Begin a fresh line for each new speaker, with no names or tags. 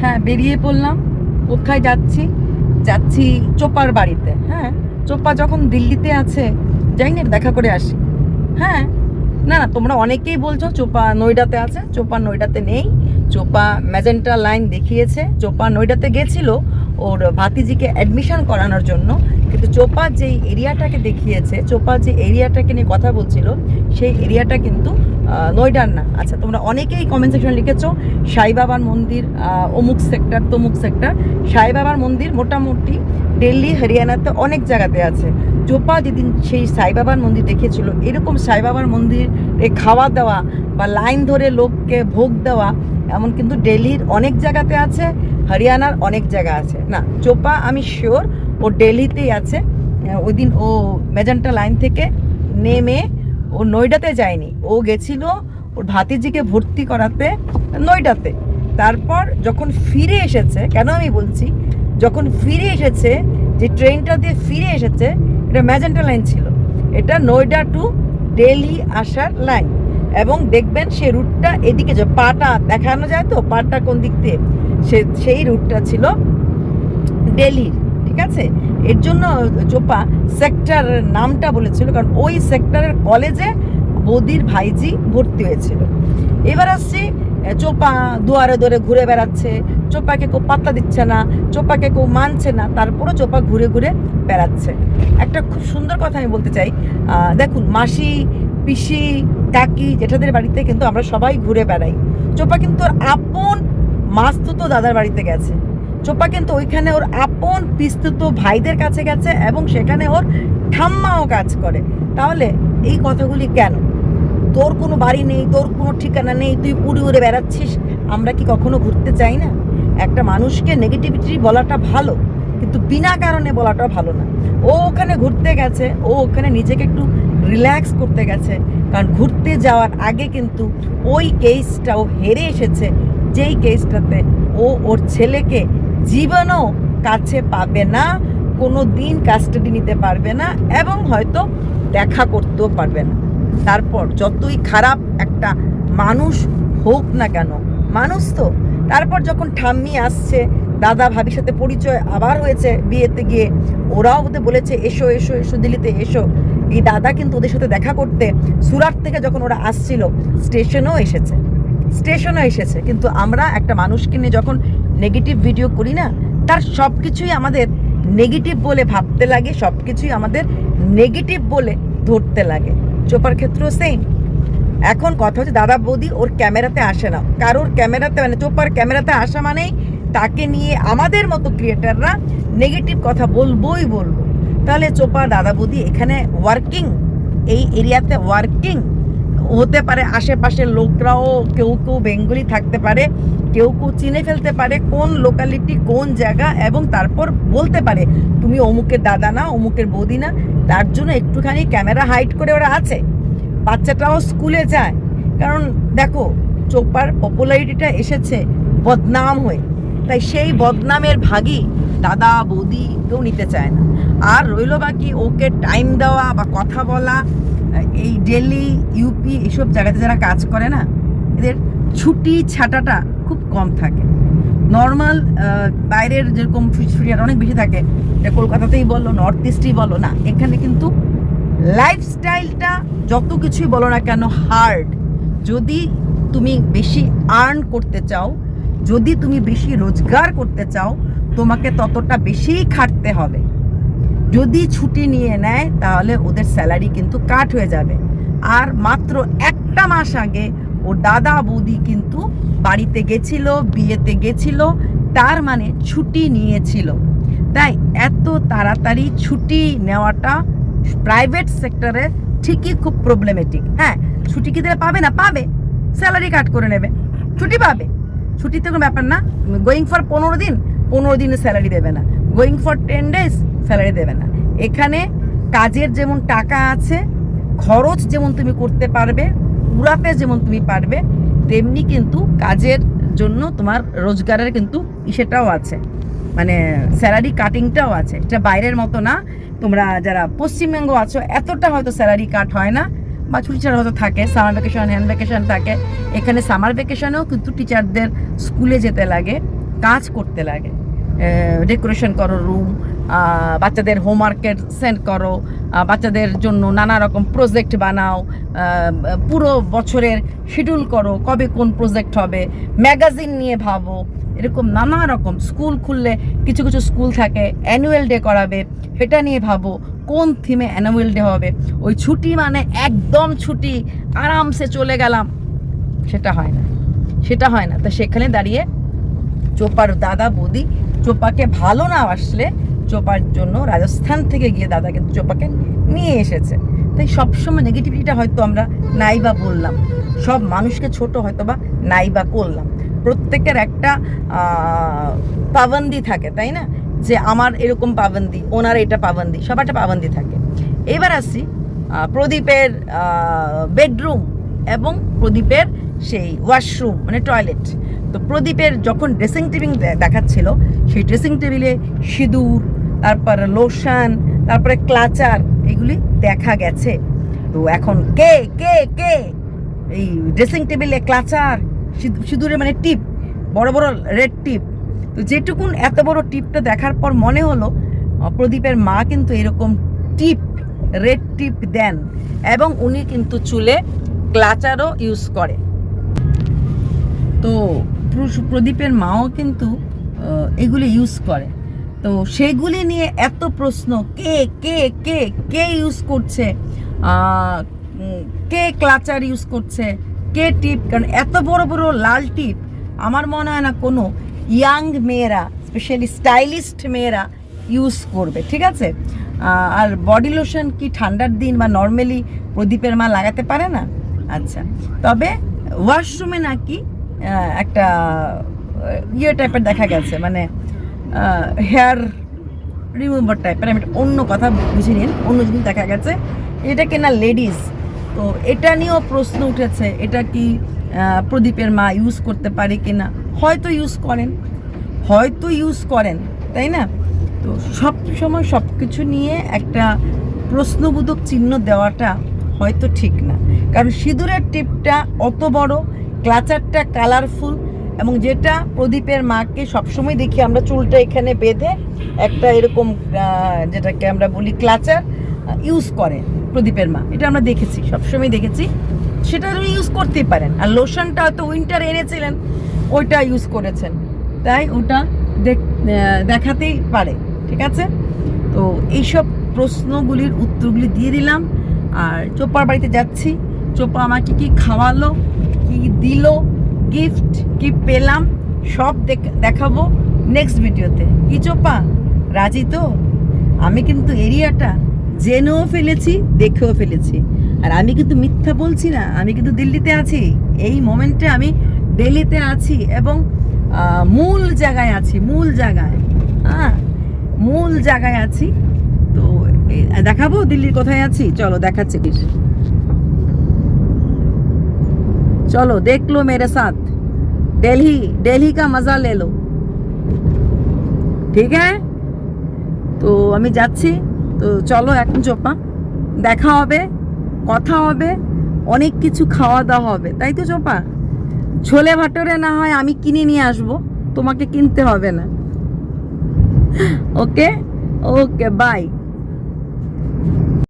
হ্যাঁ বেরিয়ে পড়লাম। কোথায় যাচ্ছি? যাচ্ছি চোপার বাড়িতে। হ্যাঁ চোপা যখন দিল্লিতে আছে, যাই না দেখা করে আসি। হ্যাঁ না না, তোমরা অনেকেই বলছো চোপা নয়ডাতে আছে, চোপা নয়ডাতে নেই। চোপা ম্যাজেন্টা লাইন দেখিয়েছে। চোপা নয়ডাতে গেছিল ওর ভাতিজিকে অ্যাডমিশন করানোর জন্য। কিন্তু চোপা যেই এরিয়াটাকে দেখিয়েছে, চোপা যে এরিয়াটাকে নিয়ে কথা বলছিল, সেই এরিয়াটা কিন্তু নয়ডার না। আচ্ছা তোমরা অনেকেই কমেন্ট সেকশন লিখেছো, সাই বাবার মন্দির অমুক সেক্টর তমুক সেক্টর সাই বাবার মন্দির মোটামুটি দিল্লি, হরিয়ানাতে অনেক জায়গাতে আছে। চোপা যেদিন সেই সাই বাবার মন্দির দেখেছিল এরকম সাই বাবার মন্দিরে খাওয়া দাওয়া বা লাইন ধরে লোককে ভোগ দেওয়া, এমন কিন্তু দিল্লির অনেক জায়গাতে আছে, হরিয়ানার অনেক জায়গা আছে। না, চোপা আমি শিওর ও ডেলিতেই আছে। ওই দিন ও মেজান্টা লাইন থেকে নেমে ও নয়ডাতে যায়নি। ও গেছিল ওর ভাতিজিকে ভর্তি করাতে নয়ডাতে। তারপর যখন ফিরে এসেছে, কেন আমি বলছি? যখন ফিরে এসেছে, যে ট্রেনটা দিয়ে ফিরে এসেছে, এটা ম্যাজেন্টা লাইন ছিল। এটা নয়ডা টু দিল্লি আসার লাইন। এবং দেখবেন সে রুটটা এদিকে যে পাটা দেখানো যায় তো, পাটা কোন দিক দিয়ে? সে, সেই রুটটা ছিল দিল্লির ঠিক আছে? এর জন্য চোপা সেক্টর নামটা বলেছিল, কারণ ওই সেক্টরের কলেজে বৌদির ভাইজি ভর্তি হয়েছিল। এবার আসছি চোপা দুয়ারে দুয়ারে ঘুরে বেড়াচ্ছে। চোপাকে কেউ পাত্তা দিচ্ছে না চোপাকে কেউ মানছে না, তারপরও চোপা ঘুরে ঘুরে বেড়াচ্ছে। একটা খুব সুন্দর কথা আমি বলতে চাই দেখুন, মাসি, পিসি, কাকি জেঠাদের বাড়িতে কিন্তু আমরা সবাই ঘুরে বেড়াই। চোপা কিন্তু আপন মাস্তুতো দাদার বাড়িতে গেছে। চোপা কিন্তু ওইখানে ওর আপন পিস্তুত ভাইদের কাছে গেছে এবং সেখানে ওর ঠাম্মাও কাজ করে। তাহলে এই কথাগুলি কেন? তোর কোনো বাড়ি নেই, তোর কোনো ঠিকানা নেই, তুই উড়ে উড়ে বেড়াচ্ছিস, আমরা কি কখনো ঘুরতে চাই না? একটা মানুষকে নেগেটিভিটি বলাটা ভালো, কিন্তু বিনা কারণে বলাটা ভালো না। ও ওখানে ঘুরতে গেছে, ও ওখানে নিজেকে একটু রিল্যাক্স করতে গেছে, কারণ ঘুরতে যাওয়ার আগে কিন্তু ওই কেসটাও হেরে এসেছে, যেই কেসটাতে ও ওর ছেলেকে জীবনও কাছে পাবে না, কোনো দিন কাস্টাডি নিতে পারবে না এবং হয়তো দেখা করতেও পারবে না। তারপর যতই খারাপ একটা মানুষ হোক না কেন, মানুষ তো। তারপর যখন ঠাম্মি আসছে, দাদা ভাবির সাথে পরিচয় আবার হয়েছে বিয়েতে গিয়ে, ওরাও ওদের বলেছে, এসো এসো এসো, দিল্লিতে এসো। এই দাদা কিন্তু ওদের সাথে দেখা করতে সুরাট থেকে যখন ওরা আসছিল, স্টেশনেও এসেছে। স্টেশনও এসেছে। কিন্তু আমরা একটা মানুষকে নিয়ে যখন নেগেটিভ ভিডিও করি না, তার সব কিছুই আমাদের নেগেটিভ বলে ভাবতে লাগে সব কিছুই আমাদের নেগেটিভ বলে ধরতে লাগে। চোপার ক্ষেত্রেও সেম এখন কথা হচ্ছে, দাদা বৌদি ওর ক্যামেরাতে আসে না। কারোর ক্যামেরাতে মানে চোপার ক্যামেরাতে আসা মানেই তাকে নিয়ে আমাদের মতো ক্রিয়েটাররা নেগেটিভ কথা বলবোই বলব। তাহলে চোপা, দাদা বৌদি এখানে ওয়ার্কিং এই এরিয়াতে ওয়ার্কিং হতে পারে, আশেপাশের লোকরাও কেউ কেউ বেঙ্গলি থাকতে পারে, কেউ কেউ চিনে ফেলতে পারে কোন লোকালিটি কোন জায়গা এবং তারপর বলতে পারে, তুমি অমুকের দাদা না, অমুকের বৌদি না, তার জন্য একটুখানি ক্যামেরা হাইড করে ওরা আছে। বাচ্চাটাও স্কুলে যায়। কারণ দেখো, চোপার পপুলারিটিটা এসেছে বদনাম হয়ে। তাই সেই বদনামের ভাগই দাদা, বৌদি কেউ নিতে চায় না। আর রইল বাকি, ওকে টাইম দেওয়া বা কথা বলা এই দিল্লি ইউপি এসব জায়গাতে যারা কাজ করে না, এদের ছুটি ছাটাটা খুব কম থাকে। নর্মাল বাইরের যেরকম ছুটি অনেক বেশি থাকে, এটা কলকাতাতেই বলো নর্থ ইস্টেই বলো, না, এখানে কিন্তু লাইফস্টাইলটা যত কিছুই বলো না কেন হার্ড যদি তুমি বেশি আর্ন করতে চাও, যদি তুমি বেশি রোজগার করতে চাও, তোমাকে ততটা বেশিই খাটতে হবে। যদি ছুটি নিয়ে নেয়, তাহলে ওদের স্যালারি কিন্তু কাট হয়ে যাবে। আর মাত্র একটা মাস আগে ওর দাদা বৌদি কিন্তু বাড়িতে গেছিল, বিয়েতে গেছিল, তার মানে ছুটি নিয়েছিল। তাই এত তাড়াতাড়ি ছুটি নেওয়াটা প্রাইভেট সেক্টরে ঠিকই খুব প্রবলেমেটিক হ্যাঁ ছুটি কি দিলে পাবে না? পাবে। স্যালারি কাট করে নেবে। ছুটি পাবে। ছুটিতে কোনো ব্যাপার না। গোয়িং ফর পনেরো দিন, পনেরো দিনের স্যালারি দেবে না। Going for ten days salary দেবে না। এখানে কাজের যেমন টাকা আছে, খরচ যেমন তুমি করতে পারবে, উড়াতে যেমন তুমি পারবে, তেমনি কিন্তু কাজের জন্য তোমার রোজগারের কিন্তু সেটাও আছে। মানে স্যালারি কাটিংটাও আছে। এটা বাইরের মতো না। তোমরা যারা পশ্চিমবঙ্গ আছো, এতটা হয়তো স্যালারি কাট হয় না, বা ছুটি ছাড়া হয়তো থাকে সামার ভ্যাকেশন হ্যান্ড ভ্যাকেশন থাকে। এখানে সামার ভ্যাকেশনেও কিন্তু টিচারদের স্কুলে যেতে লাগে, কাজ করতে লাগে। ডেকোরেশন করো রুম বাচ্চাদের হোমওয়ার্কের সেন্ড করো বাচ্চাদের জন্য নানা রকম প্রজেক্ট বানাও পুরো বছরের শিডিউল করো, কবে কোন প্রজেক্ট হবে ম্যাগাজিন নিয়ে ভাবো, এরকম নানা রকম স্কুল খুললে কিছু কিছু স্কুল থাকে অ্যানুয়াল ডে করাবে, সেটা নিয়ে ভাবো, কোন থিমে অ্যানুয়াল ডে হবে, ওই ছুটি মানে একদম ছুটি, আরামসে চলে গেলাম, সেটা হয় না, সেটা হয় না, তো সেখানে দাঁড়িয়ে চোপার দাদা বৌদি চোপাকে ভালো না আসলে চোপার জন্য রাজস্থান থেকে গিয়ে দাদা কিন্তু চোপাকে নিয়ে এসেছে। তাই সবসময় নেগেটিভিটিটা হয়তো আমরা নাই বা বললাম। সব মানুষকে ছোট হয়তো বা নাই বা করলাম। প্রত্যেকের একটা পাবন্দি থাকে, তাই না? যে আমার এরকম পাবন্দি, ওনার এটা পাবন্দি, সবার একটা পাবন্দি থাকে। এবার আসি প্রদীপের বেডরুম এবং প্রদীপের সেই ওয়াশরুম মানে টয়লেট তো প্রদীপের যখন ড্রেসিং টেবিল দেখাচ্ছিল, সেই ড্রেসিং টেবিলে সিঁদুর তারপর লোশন তারপরে ক্লাচার এগুলি দেখা গেছে। তো এখন কে কে কে? এই ড্রেসিং টেবিলে ক্লাচার সিঁদু- সিঁদুরে মানে টিপ বড় বড় রেড টিপ তো যেটুকুন এত বড় টিপটা দেখার পর মনে হলো প্রদীপের মা কিন্তু এরকম টিপ রেড টিপ দেন এবং উনি কিন্তু চুলে ক্লাচারও ইউজ করে। তো প্রদীপের মাও কিন্তু এগুলি ইউজ করে। তো সেগুলি নিয়ে এত প্রশ্ন, কে কে কে কে ইউজ করছে? কে ক্লাচার ইউজ করছে? কে টিপ কারণ এত বড় বড় লাল টিপ আমার মনে হয় না কোনো ইয়াং মেয়েরা স্পেশালি স্টাইলিস্ট মেয়েরা ইউজ করবে, ঠিক আছে? আর বডি লোশন কি ঠান্ডার দিন বা নর্মালি প্রদীপের মা লাগাতে পারে না? আচ্ছা তবে ওয়াশরুমে নাকি একটা ইয়ে টাইপের দেখা গেছে মানে হেয়ার রিমুভার টাইপের আমি অন্য কথা বুঝে নিন, অন্য জিনিস দেখা গেছে। এটা কেনা লেডিস তো এটা নিয়েও প্রশ্ন উঠেছে, এটা কি প্রদীপের মা ইউজ করতে পারে কিনা হয়তো ইউজ করেন, হয়তো ইউজ করেন, তাই না? তো সব সময় সব কিছু নিয়ে একটা প্রশ্নবোধক চিহ্ন দেওয়াটা হয়তো ঠিক না। কারণ সিঁদুরের টিপটা অত বড়, ক্লাচারটা কালারফুল এবং যেটা প্রদীপের মাকে সবসময় দেখি আমরা চুলটা এখানে বেঁধে একটা এরকম যেটাকে আমরা বলি ক্লাচার ইউজ করে প্রদীপের মা। এটা আমরা দেখেছি, সবসময় দেখেছি। সেটা উনি ইউজ করতেই পারেন। আর লোশনটা হয়তো উইন্টার এনেছিলেন, ওইটা ইউজ করেছেন। তাই ওটা দেখ- দেখাতেই পারে, ঠিক আছে? তো এইসব প্রশ্নগুলির উত্তরগুলি দিয়ে দিলাম। আর চোপার বাড়িতে যাচ্ছি। চোপা আমাকে কি খাওয়ালো, কি দিল গিফট কি পেলাম, সব দেখ- দেখাবো নেক্সট ভিডিওতে কি চোপা? রাজি তো? আমি কিন্তু এরিয়াটা জেনেও ফেলেছি, দেখেও ফেলেছি। আর আমি কিন্তু মিথ্যা বলছি না, আমি কিন্তু দিল্লিতে আছি। এই মোমেন্টে আমি দিল্লিতে আছি এবং মূল জায়গায় আছি, মূল জায়গায়। হ্যাঁ মূল জায়গায় আছি। তো দেখাবো দিল্লির কোথায় আছি? চলো, দেখাচ্ছি কিছু चलो देख लो मेरे साथ दिल्ली दिल्ली का मजा ले लो ঠিক আছে তো আমি যাচ্ছি তো চলো এখন চোপা দেখা হবে কথা হবে অনেক কিছু খাওয়া দাওয়া হবে তাই তো চোপা ছোলে ভাটরে না হয় আমি কিনে নিয়ে আসবো তোমাকে কিনতে হবে না ওকে ওকে বাই